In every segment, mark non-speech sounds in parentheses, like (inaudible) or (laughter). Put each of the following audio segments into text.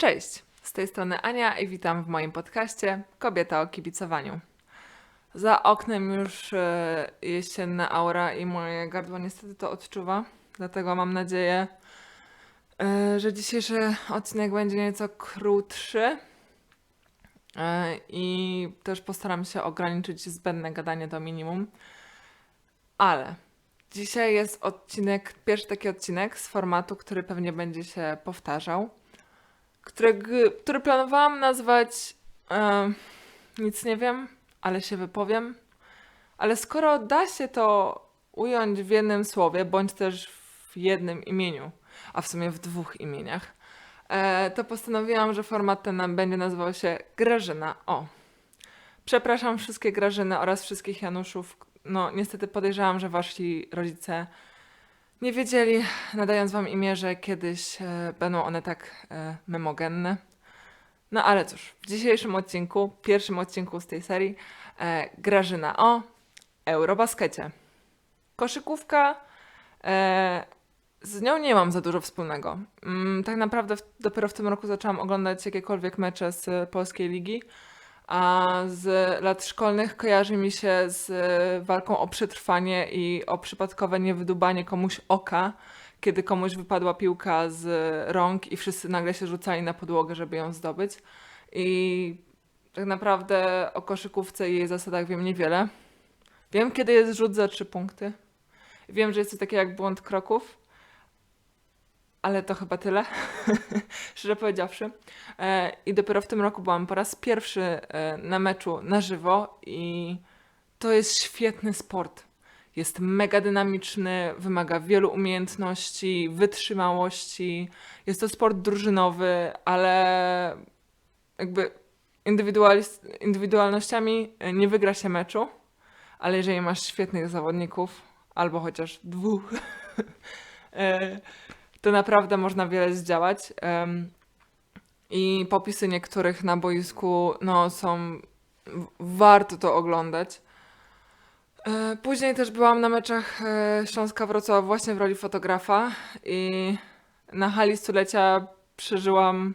Cześć, z tej strony Ania i witam w moim podcaście Kobieta o kibicowaniu. Za oknem już e, jesienna aura i moje gardło niestety to odczuwa, dlatego mam nadzieję, e, że dzisiejszy odcinek będzie nieco krótszy e, i też postaram się ograniczyć zbędne gadanie do minimum. Ale dzisiaj jest odcinek, pierwszy taki odcinek z formatu, który pewnie będzie się powtarzał którego, który planowałam nazwać e, Nic nie wiem, ale się wypowiem. Ale skoro da się to ująć w jednym słowie, bądź też w jednym imieniu, a w sumie w dwóch imieniach, e, to postanowiłam, że format ten będzie nazywał się Grażyna O. Przepraszam wszystkie Grażyny oraz wszystkich Januszów. No, niestety podejrzewam, że wasi rodzice nie wiedzieli, nadając wam imię, że kiedyś e, będą one tak e, memogenne. No ale cóż, w dzisiejszym odcinku, pierwszym odcinku z tej serii, e, Grażyna o Eurobaskecie. Koszykówka, e, z nią nie mam za dużo wspólnego. Mm, tak naprawdę w, dopiero w tym roku zaczęłam oglądać jakiekolwiek mecze z polskiej ligi a z lat szkolnych kojarzy mi się z e, walką o przetrwanie i o przypadkowe niewydubanie komuś oka, kiedy komuś wypadła piłka z rąk i wszyscy nagle się rzucali na podłogę, żeby ją zdobyć. I tak naprawdę o koszykówce i jej zasadach wiem niewiele. Wiem, kiedy jest rzut za trzy punkty. Wiem, że jest to takie jak błąd kroków, ale to chyba tyle, (laughs) szczerze powiedziawszy. E, I dopiero w tym roku byłam po raz pierwszy e, na meczu na żywo i to jest świetny sport. Jest mega dynamiczny, wymaga wielu umiejętności, wytrzymałości. Jest to sport drużynowy, ale jakby indywidualnościami nie wygra się meczu, ale jeżeli masz świetnych zawodników, albo chociaż dwóch, (laughs) e, to naprawdę można wiele zdziałać. I popisy niektórych na boisku no, są. Warto to oglądać. E, później też byłam na meczach e, Śląska Wrocław właśnie w roli fotografa i na hali stulecia przeżyłam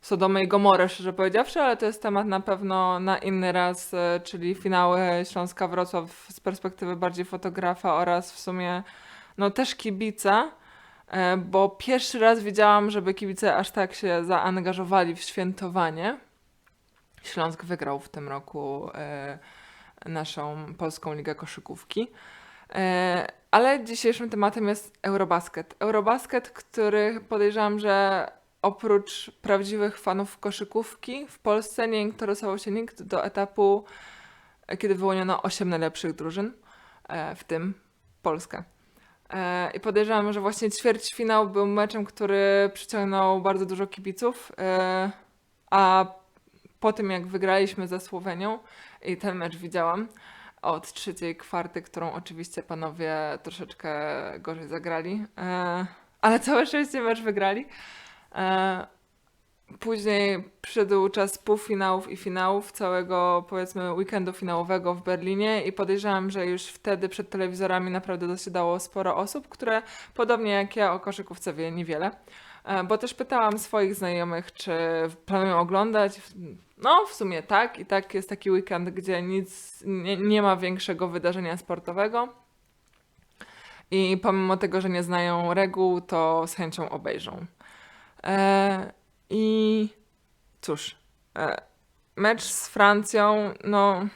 Sodomę i Gomorę, szczerze powiedziawszy, ale to jest temat na pewno na inny raz, e, czyli finały Śląska Wrocław z perspektywy bardziej fotografa oraz w sumie no też kibica. E, bo pierwszy raz widziałam, żeby kibice aż tak się zaangażowali w świętowanie. Śląsk wygrał w tym roku e, naszą Polską Ligę Koszykówki. E, ale dzisiejszym tematem jest Eurobasket. Eurobasket, który podejrzewam, że oprócz prawdziwych fanów koszykówki w Polsce nie interesował się nikt do etapu, kiedy wyłoniono 8 najlepszych drużyn, w tym Polska. E, I podejrzewam, że właśnie ćwierćfinał był meczem, który przyciągnął bardzo dużo kibiców. E, a po tym, jak wygraliśmy ze Słowenią, i ten mecz widziałam od trzeciej kwarty, którą oczywiście panowie troszeczkę gorzej zagrali, e, ale całe szczęście mecz wygrali. Później przyszedł czas półfinałów i finałów całego, powiedzmy, weekendu finałowego w Berlinie i podejrzewam, że już wtedy przed telewizorami naprawdę dosiadało sporo osób, które podobnie jak ja o koszykówce wie niewiele. E, bo też pytałam swoich znajomych, czy planują oglądać. No, w sumie tak. I tak jest taki weekend, gdzie nic, nie, nie ma większego wydarzenia sportowego. I pomimo tego, że nie znają reguł, to z chęcią obejrzą. E, i cóż, e, mecz z Francją, no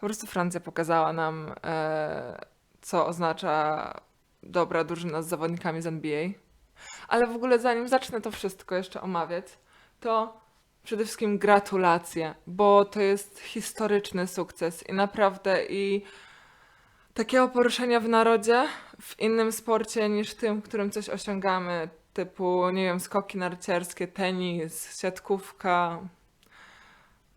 po prostu Francja pokazała nam, e, co oznacza dobra drużyna z zawodnikami z NBA. Ale w ogóle zanim zacznę to wszystko jeszcze omawiać, to przede wszystkim gratulacje, bo to jest historyczny sukces i naprawdę i takiego poruszenia w narodzie, w innym sporcie niż tym, w którym coś osiągamy, typu, nie wiem, skoki narciarskie, tenis, siatkówka.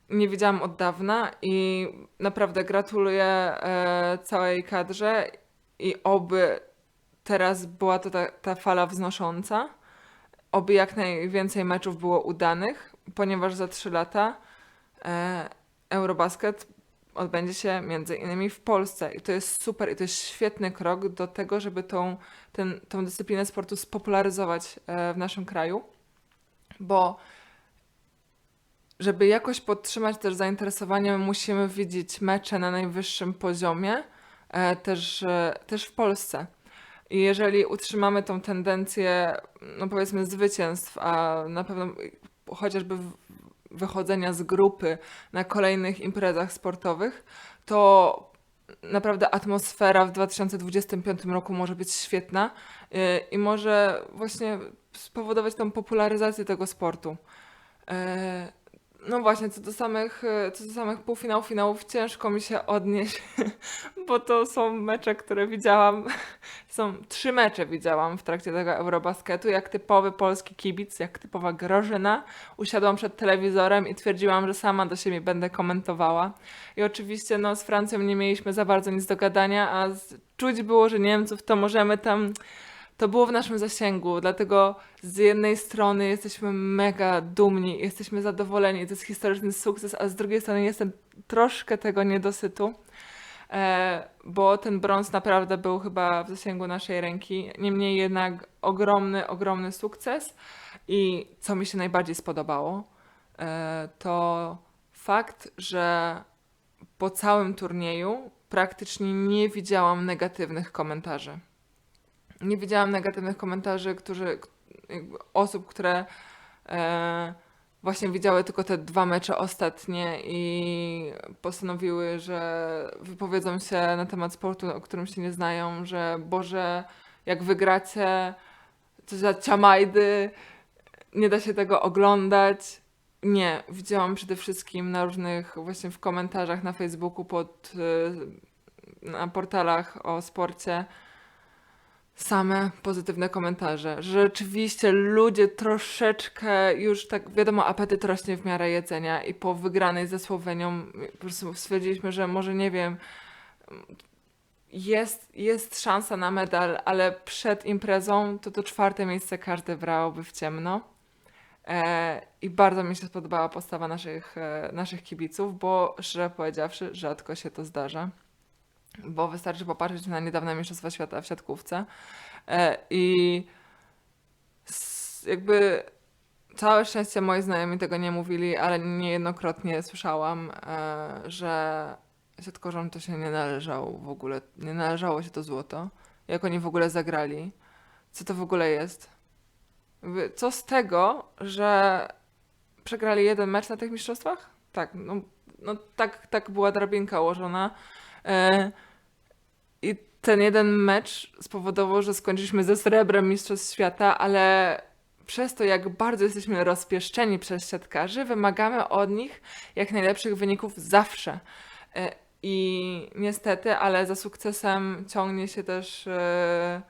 Nie widziałam od dawna i naprawdę gratuluję e, całej kadrze i oby teraz była to ta, ta fala wznosząca, oby jak najwięcej meczów było udanych, ponieważ za trzy lata e, Eurobasket odbędzie się między innymi w Polsce. I to jest super i to jest świetny krok do tego, żeby tą, ten, tą dyscyplinę sportu spopularyzować e, w naszym kraju. bo żeby jakoś podtrzymać też zainteresowanie, musimy widzieć mecze na najwyższym poziomie, e, też, e, też w Polsce. I jeżeli utrzymamy tą tendencję, no powiedzmy, zwycięstw, a na pewno chociażby w- wychodzenia z grupy na kolejnych imprezach sportowych, to naprawdę atmosfera w 2025 roku może być świetna y, i może właśnie spowodować tą popularyzację tego sportu. No właśnie, co do samych, e, co do samych półfinałów, finałów, ciężko mi się odnieść, (laughs) bo to są mecze, które widziałam. (laughs) Są trzy mecze widziałam w trakcie tego Eurobasketu. Jak typowy polski kibic, jak typowa Grażyna, usiadłam przed telewizorem i twierdziłam, że sama do siebie będę komentowała. I oczywiście no, z Francją nie mieliśmy za bardzo nic do gadania, a z, czuć było, że Niemców to możemy tam. To było w naszym zasięgu, dlatego z jednej strony jesteśmy mega dumni, jesteśmy zadowoleni, to jest historyczny sukces, a z drugiej strony jestem troszkę tego niedosytu, e, bo ten brąz naprawdę był chyba w zasięgu naszej ręki. Niemniej jednak ogromny, ogromny sukces i co mi się najbardziej spodobało, e, to fakt, że po całym turnieju praktycznie nie widziałam negatywnych komentarzy. Nie widziałam negatywnych komentarzy, którzy, osób, które e, właśnie widziały tylko te dwa mecze ostatnie i postanowiły, że wypowiedzą się na temat sportu, o którym się nie znają, że Boże, jak wygracie, to za ciamajdy, nie da się tego oglądać. Nie, widziałam przede wszystkim na różnych, właśnie w komentarzach na Facebooku, pod, y, na portalach o sporcie, same pozytywne komentarze. Że rzeczywiście ludzie troszeczkę już tak, wiadomo, apetyt rośnie w miarę jedzenia i po wygranej ze Słowenią po prostu stwierdziliśmy, że może nie wiem, jest, jest szansa na medal, ale przed imprezą to to czwarte miejsce każdy brałby w ciemno. E, I bardzo mi się spodobała postawa naszych, e, naszych kibiców, bo szczerze powiedziawszy, rzadko się to zdarza. Bo wystarczy popatrzeć na niedawne Mistrzostwa Świata w siatkówce e, i jakby całe szczęście moi znajomi tego nie mówili, ale niejednokrotnie słyszałam, e, że siatkorzom to się nie należało w ogóle, nie należało się to złoto, jak oni w ogóle zagrali, co to w ogóle jest. Co z tego, że przegrali jeden mecz na tych mistrzostwach? Tak, no, no tak, tak była drabinka ułożona. E, I ten jeden mecz spowodował, że skończyliśmy ze srebrem Mistrzostw Świata, ale przez to, jak bardzo jesteśmy rozpieszczeni przez siatkarzy, wymagamy od nich jak najlepszych wyników zawsze. E, I niestety, ale za sukcesem ciągnie się też e,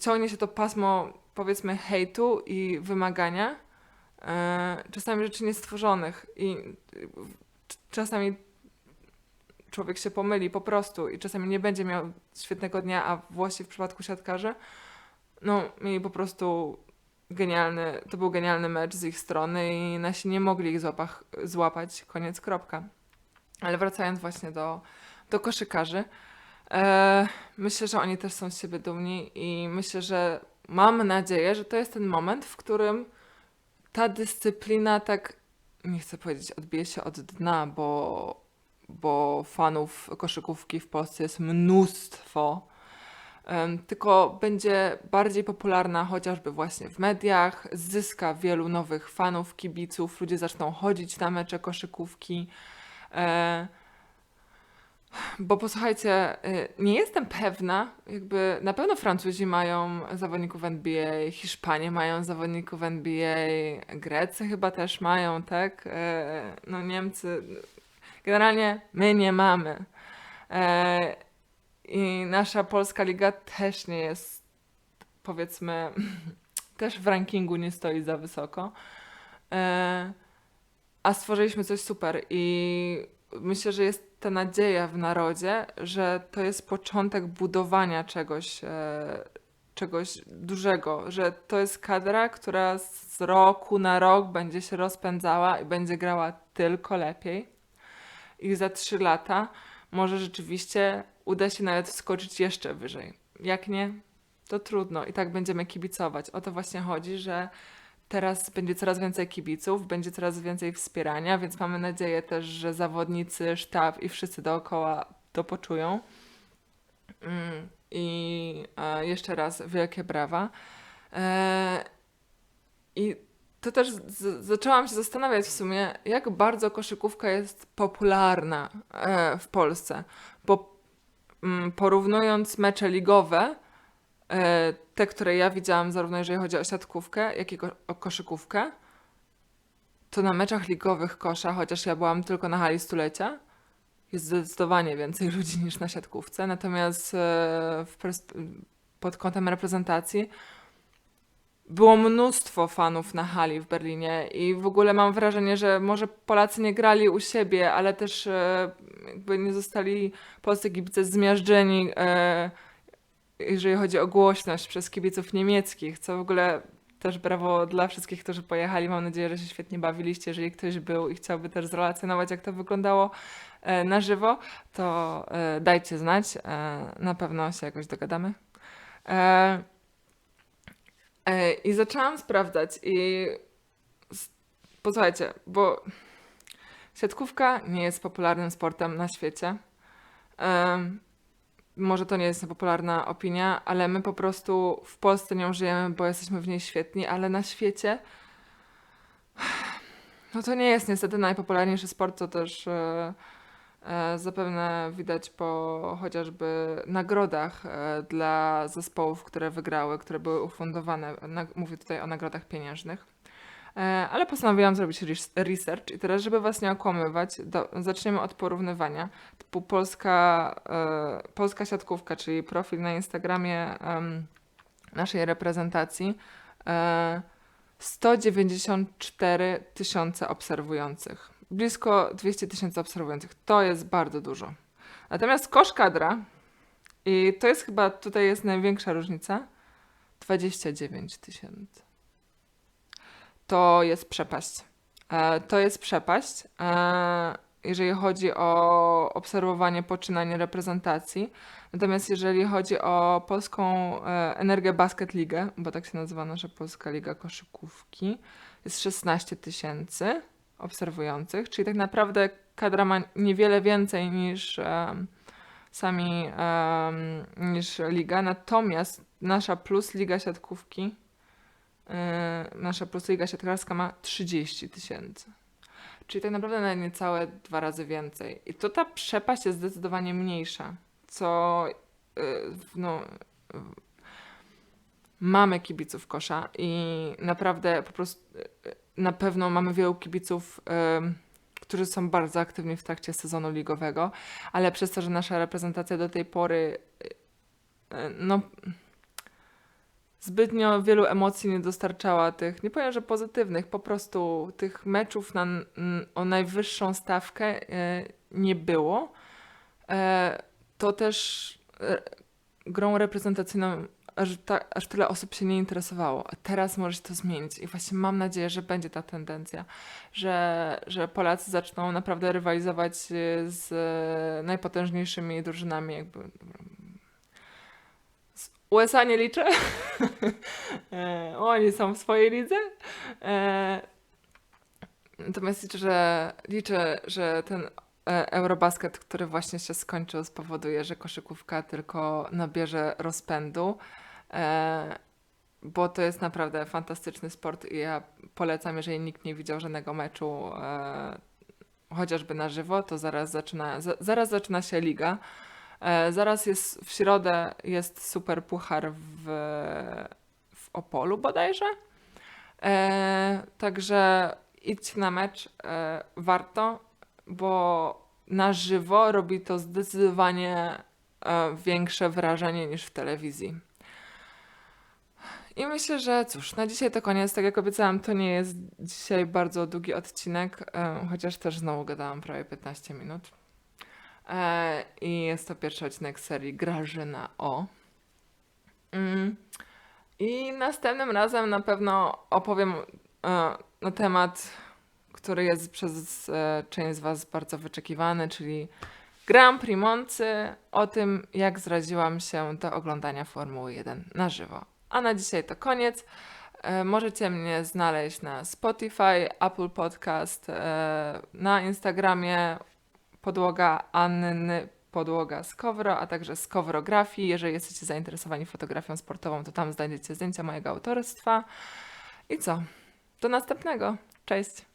ciągnie się to pasmo, powiedzmy, hejtu i wymagania, czasami rzeczy niestworzonych i czasami człowiek się pomyli po prostu i czasami nie będzie miał świetnego dnia, a Włosi w przypadku siatkarzy, no, mieli po prostu genialny, to był genialny mecz z ich strony i nasi nie mogli ich złapach, złapać, koniec, kropka. Ale wracając właśnie do, do koszykarzy, e, myślę, że oni też są z siebie dumni i myślę, że mam nadzieję, że to jest ten moment, w którym ta dyscyplina tak, nie chcę powiedzieć, odbije się od dna, bo, bo fanów koszykówki w Polsce jest mnóstwo, tylko będzie bardziej popularna chociażby właśnie w mediach, zyska wielu nowych fanów, kibiców, ludzie zaczną chodzić na mecze koszykówki. E, bo posłuchajcie, y, nie jestem pewna, jakby na pewno Francuzi mają zawodników NBA, Hiszpanie mają zawodników NBA, Grecy chyba też mają, tak? E, No Niemcy, generalnie my nie mamy. E, I nasza polska liga też nie jest, powiedzmy, (laughs) też w rankingu nie stoi za wysoko. E, A stworzyliśmy coś super i myślę, że jest ta nadzieja w narodzie, że to jest początek budowania czegoś, e, czegoś dużego, że to jest kadra, która z roku na rok będzie się rozpędzała i będzie grała tylko lepiej. I za trzy lata może rzeczywiście uda się nawet wskoczyć jeszcze wyżej. Jak nie, to trudno i tak będziemy kibicować. O to właśnie chodzi, że teraz będzie coraz więcej kibiców, będzie coraz więcej wspierania, więc mamy nadzieję też, że zawodnicy, sztab i wszyscy dookoła to poczują. Mm, I e, jeszcze raz wielkie brawa. E, I to też z, zaczęłam się zastanawiać w sumie, jak bardzo koszykówka jest popularna e, w Polsce. Bo mm, porównując mecze ligowe, e, te, które ja widziałam, zarówno jeżeli chodzi o siatkówkę, jak i ko- o koszykówkę, to na meczach ligowych kosza, chociaż ja byłam tylko na hali stulecia, jest zdecydowanie więcej (laughs) ludzi niż na siatkówce. Natomiast e, w pers- pod kątem reprezentacji było mnóstwo fanów na hali w Berlinie i w ogóle mam wrażenie, że może Polacy nie grali u siebie, ale też e, jakby nie zostali polscy kibice zmiażdżeni, e, jeżeli chodzi o głośność przez kibiców niemieckich, co w ogóle też brawo dla wszystkich, którzy pojechali. Mam nadzieję, że się świetnie bawiliście. Jeżeli ktoś był i chciałby też zrelacjonować, jak to wyglądało e, na żywo, to dajcie znać. Na pewno się jakoś dogadamy. I zaczęłam sprawdzać i posłuchajcie, bo siatkówka nie jest popularnym sportem na świecie. Może to nie jest popularna opinia, ale my po prostu w Polsce nią żyjemy, bo jesteśmy w niej świetni, ale na świecie no to nie jest niestety najpopularniejszy sport, co też e, zapewne widać po chociażby nagrodach e, dla zespołów, które wygrały, które były ufundowane. Mówię tutaj o nagrodach pieniężnych. E, Ale postanowiłam zrobić res- research i teraz, żeby Was nie okłamywać, do, zaczniemy od porównywania. Typu polska, polska siatkówka, czyli profil na Instagramie naszej reprezentacji, e, 194 tysiące obserwujących. Blisko 200 tysięcy obserwujących. To jest bardzo dużo. Natomiast kosz kadra, i to jest chyba, tutaj jest największa różnica, 29 tysięcy to jest przepaść. E, To jest przepaść, e, jeżeli chodzi o obserwowanie poczynań reprezentacji. Natomiast jeżeli chodzi o polską e, Energię Basket Ligę, bo tak się nazywa nasza Polska Liga Koszykówki, jest 16 tysięcy obserwujących, czyli tak naprawdę kadra ma niewiele więcej niż sami niż liga. Natomiast nasza Plus Liga Siatkówki Yy, nasza Prosliga Siatkarska ma 30 tysięcy. Czyli tak naprawdę na niecałe dwa razy więcej. I to ta przepaść jest zdecydowanie mniejsza, co w- no, mamy kibiców kosza i naprawdę po prostu yy, na pewno mamy wielu kibiców, którzy są bardzo aktywni w trakcie sezonu ligowego, ale przez to, że nasza reprezentacja do tej pory yy, no zbytnio wielu emocji nie dostarczała tych, nie powiem, że pozytywnych, po prostu tych meczów na, o najwyższą stawkę e, nie było. E, to też e, grą reprezentacyjną ta, aż tyle osób się nie interesowało. A teraz może się to zmienić i właśnie mam nadzieję, że będzie ta tendencja, że, że Polacy zaczną naprawdę rywalizować e, z e, najpotężniejszymi drużynami jakby USA nie liczę. (laughs) E, Oni są w swojej lidze. E, Natomiast liczę, że, liczę, że ten e, Eurobasket, który właśnie się skończył, spowoduje, że koszykówka tylko nabierze rozpędu. E, Bo to jest naprawdę fantastyczny sport i ja polecam, jeżeli nikt nie widział żadnego meczu, e, chociażby na żywo, to zaraz zaczyna, za, zaraz zaczyna się liga. E, zaraz jest w środę jest super puchar w, w Opolu bodajże. E, także idźcie na mecz, e, warto, bo na żywo robi to zdecydowanie e, większe wrażenie niż w telewizji. I myślę, że cóż, na dzisiaj to koniec. Tak jak obiecałam, to nie jest dzisiaj bardzo długi odcinek, chociaż też znowu gadałam prawie 15 minut. E, I jest to pierwszy odcinek serii Grażyna O. Mm. I następnym razem na pewno opowiem e, na temat, który jest przez e, część z Was bardzo wyczekiwany, czyli Grand Prix Moncy, o tym, jak zraziłam się do oglądania Formuły 1 na żywo. A na dzisiaj to koniec. E, Możecie mnie znaleźć na Spotify, Apple Podcast, e, na Instagramie podłoga Anny Podłoga z Kowro, a także z Kowrografii. Jeżeli jesteście zainteresowani fotografią sportową, to tam znajdziecie zdjęcia mojego autorstwa. I co? Do następnego. Cześć!